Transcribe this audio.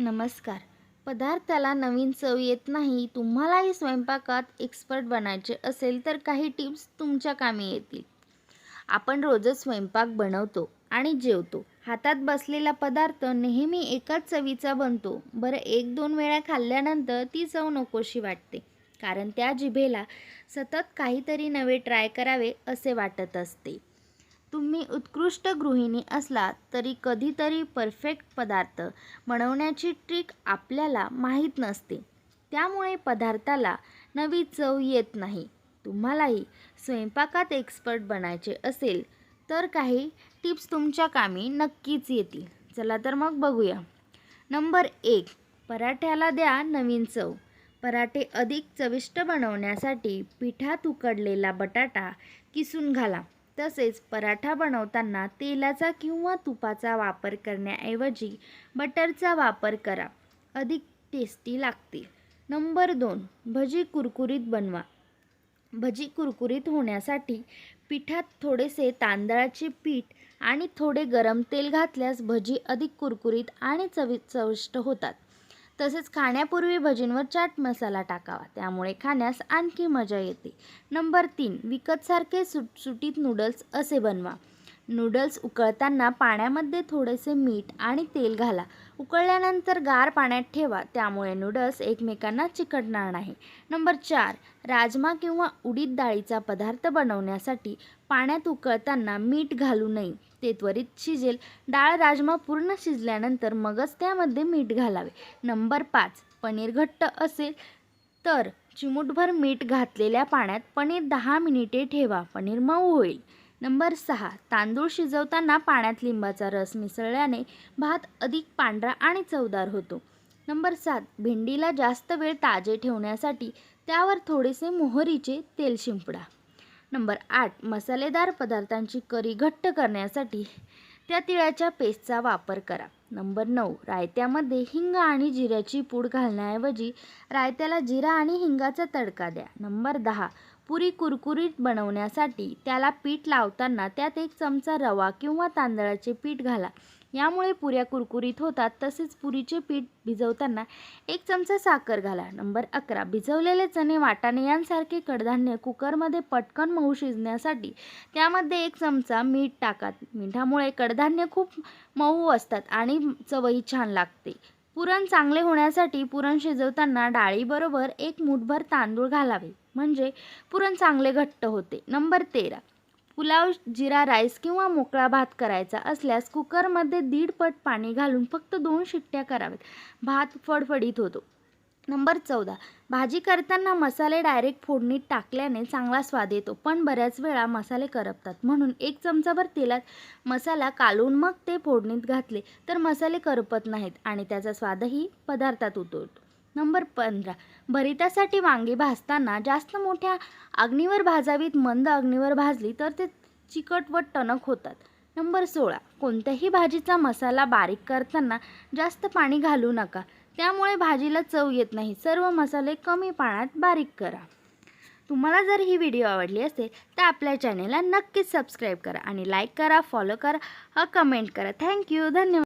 नमस्कार. पदार्थाला नवीन चव येत नाही तुम्हालाही स्वयंपाकात एक्सपर्ट बनायचे असेल तर काही टिप्स तुमच्या कामी येतील. आपण रोजच स्वयंपाक बनवतो आणि जेवतो. हातात बसलेला पदार्थ नेहमी एकाच चवीचा बनतो. बरं एक दोन वेळा खाल्ल्यानंतर ती चव नकोशी वाटते. कारण त्या जिभेला सतत काहीतरी नवे ट्राय करावे असे वाटत असते. तुम्ही उत्कृष्ट गृहिणी असला तरी कधीतरी परफेक्ट पदार्थ बनवण्याची ट्रिक आपल्याला माहीत नसते. त्यामुळे पदार्थाला नवी चव येत नाही. तुम्हालाही स्वयंपाकात एक्सपर्ट बनायचे असेल तर काही टिप्स तुमच्या कामी नक्कीच येतील. चला तर मग बघूया. नंबर एक पराठ्याला द्या नवीन चव. पराठे अधिक चविष्ट बनवण्यासाठी पिठात उकडलेला बटाटा किसून घाला. तसेच पराठा बनवताना तेलाचा किंवा तुपाचा वापर करण्याऐवजी बटरचा वापर करा. अधिक टेस्टी लागते. नंबर दोन भजी कुरकुरीत बनवा. भजी कुरकुरीत होण्यासाठी पिठात थोडेसे तांदळाचे पीठ आणि थोडे गरम तेल घातल्यास भजी अधिक कुरकुरीत आणि चवि चविष्ट होतात. तसेच खाण्यापूर्वी भजींवर चाट मसाला टाकावा. त्यामुळे खाण्यास आणखी मजा येते. नंबर तीन विकतसारखे सुटसुटीत नूडल्स असे बनवा. नूडल्स उकळताना पाण्यामध्ये थोडेसे मीठ आणि तेल घाला. उकळल्यानंतर गार पाण्यात ठेवा. त्यामुळे नूडल्स एकमेकांना चिकटणार नाही. नंबर चार राजमा किंवा उडीद डाळीचा पदार्थ बनवण्यासाठी पाण्यात उकळताना मीठ घालू नये. ते त्वरित शिजेल. डाळ राजमा पूर्ण शिजल्यानंतर मगच त्यामध्ये मीठ घालावे. नंबर पाच पनीर घट्ट असेल तर चिमूटभर मीठ घातलेल्या पाण्यात पनीर दहा मिनिटे ठेवा. पनीर मऊ होईल. नंबर सहा तांदूळ शिजवताना पाण्यात लिंबाचा रस मिसळल्याने भात अधिक पांढरा आणि चवदार होतो. नंबर सात भेंडीला जास्त वेळ ताजे ठेवण्यासाठी त्यावर थोडेसे मोहरीचे तेल शिंपडा. नंबर आठ मसालेदार पदार्थांची करी घट्ट करण्यासाठी त्या तिळाच्या पेस्टचा वापर करा. नंबर नऊ रायत्यामध्ये हिंग आणि जिऱ्याची पूड घालण्याऐवजी रायत्याला जिरा आणि हिंगाचा तडका द्या. नंबर दहा पुरी कुरकुरीत बनवण्यासाठी त्याला पीठ लावताना त्यात एक चमचा रवा किंवा तांदळाचे पीठ घाला. यामुळे पुऱ्या कुरकुरीत होतात. तसेच पुरीचे पीठ भिजवताना एक चमचा साखर घाला. नंबर अकरा. भिजवलेले चणे वाटाणे यांसारखे कडधान्य कुकरमध्ये पटकन मऊ शिजण्यासाठी त्यामध्ये एक चमचा मीठ टाका. मिठामुळे कडधान्य खूप मऊ असतात आणि चवही छान लागते. पुरण चांगले होण्यासाठी पुरण शिजवताना डाळीबरोबर एक मूठभर तांदूळ घालावे. म्हणजे पुरण चांगले घट्ट होते. नंबर तेरा. पुलाव जिरा राईस किंवा मोकळा भात करायचा असल्यास कुकरमध्ये दीड पट पाणी घालून फक्त दोन शिट्ट्या कराव्यात. भात फडफडीत होतो. नंबर चौदा. भाजी करताना मसाले डायरेक्ट फोडणीत टाकल्याने चांगला स्वाद येतो पण बऱ्याच वेळा मसाले करपतात. म्हणून एक चमचाभर तेलात मसाला कालून मग ते फोडणीत घातले तर मसाले करपत नाहीत आणि त्याचा स्वादही पदार्थात उतरतो. नंबर पंधरा. भरितासाठी वांगी भाजताना जास्त मोठ्या अग्नीवर भाजावीत मंद अग्नीवर भाजली तर ते चिकट व टणक होतात. नंबर सोळा. कोणत्याही भाजीचा मसाला बारीक करताना जास्त पाणी घालू नका. त्यामुळे भाजीला चव येत नाही. सर्व मसाले कमी पाण्यात बारीक करा. तुम्हाला जर ही व्हिडिओ आवडली असेल तर आपल्या चॅनेलला नक्कीच सबस्क्राईब करा आणि लाईक करा फॉलो करा कमेंट करा. थँक्यू धन्यवाद.